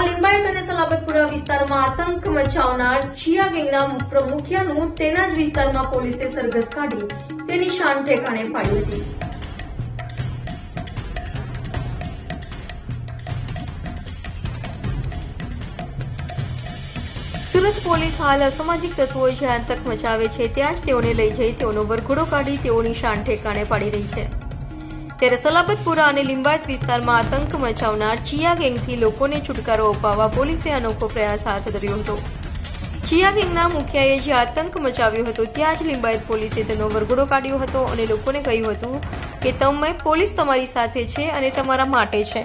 લિંબાયત અને સલાબતપુરા વિસ્તારમાં આતંક મચાવનાર ચિયા ગેંગના પ્રમુખિયાનું તેના જ વિસ્તારમાં પોલીસે સરઘસ કાઢી તેની શાન ઠેકાણે પાડી હતી. સુરત પોલીસ હાલ અસામાજિક તત્વો જે આતંક મચાવે છે, ત્યાં જ તેઓને લઈ જઈ તેઓનો વરઘોડો કાઢી તેઓની શાન ઠેકાણે પાડી રહી છે. ત્યારે સલાબતપુરા અને લિંબાયત વિસ્તારમાં આતંક મચાવનાર ચિયા ગેંગથી લોકોને છુટકારો અપાવવા પોલીસે અનોખો પ્રયાસ હાથ ધર્યો હતો. ચિયા ગેંગના મુખિયાએ જે આતંક મચાવ્યો હતો ત્યાં જ લિંબાયત પોલીસે તેનો વરઘોડો કાઢ્યો હતો અને લોકોને કહ્યું હતું કે તમે પોલીસ તમારી સાથે છે અને તમારા માટે છે.